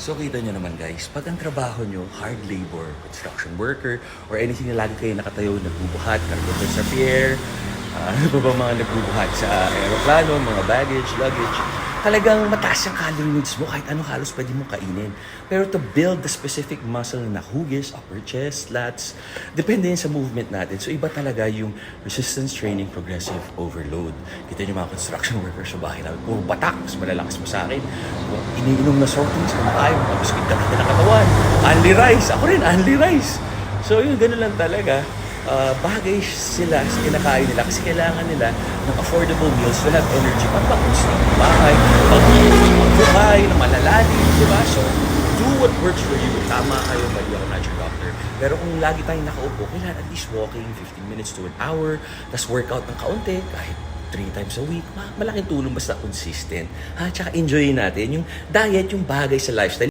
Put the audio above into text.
So kita nyo naman guys, pag ang trabaho nyo, hard labor, construction worker, or anything na lagi kayo nakatayo, nagbubuhat, carpenter sa pier, uh, ano ba mga nagbubuhat sa aeroplano, mga baggage, luggage, talagang mataas ang calorie needs mo kahit ano halos pwede mo kainin. Pero to build the specific muscle na hugis, upper chest, lats, depende yun sa movement natin. So iba talaga yung resistance training progressive overload. Kita nyo mga construction workers sa bahay namin, puro batak, mas malalakas mo sa akin. Kung iniinom na sortings, tapos kita natin ang katawan. Only rice, ako rin, only rice. So yun, ganun lang talaga. Uh, bagay sila sa kinakain nila kasi kailangan nila ng affordable meals to have energy pag pag-construct ng bahay, pag pag na malalalim, di ba? So, do what works for you. Tama kayo, mali ako not your doctor. Pero kung lagi tayong nakaupo, kailangan at least walking 15 minutes to an hour, tas workout ng kaunti, kahit three times a week, ma- malaking tulong basta consistent. Ha? Tsaka enjoyin natin yung diet, yung bagay sa lifestyle.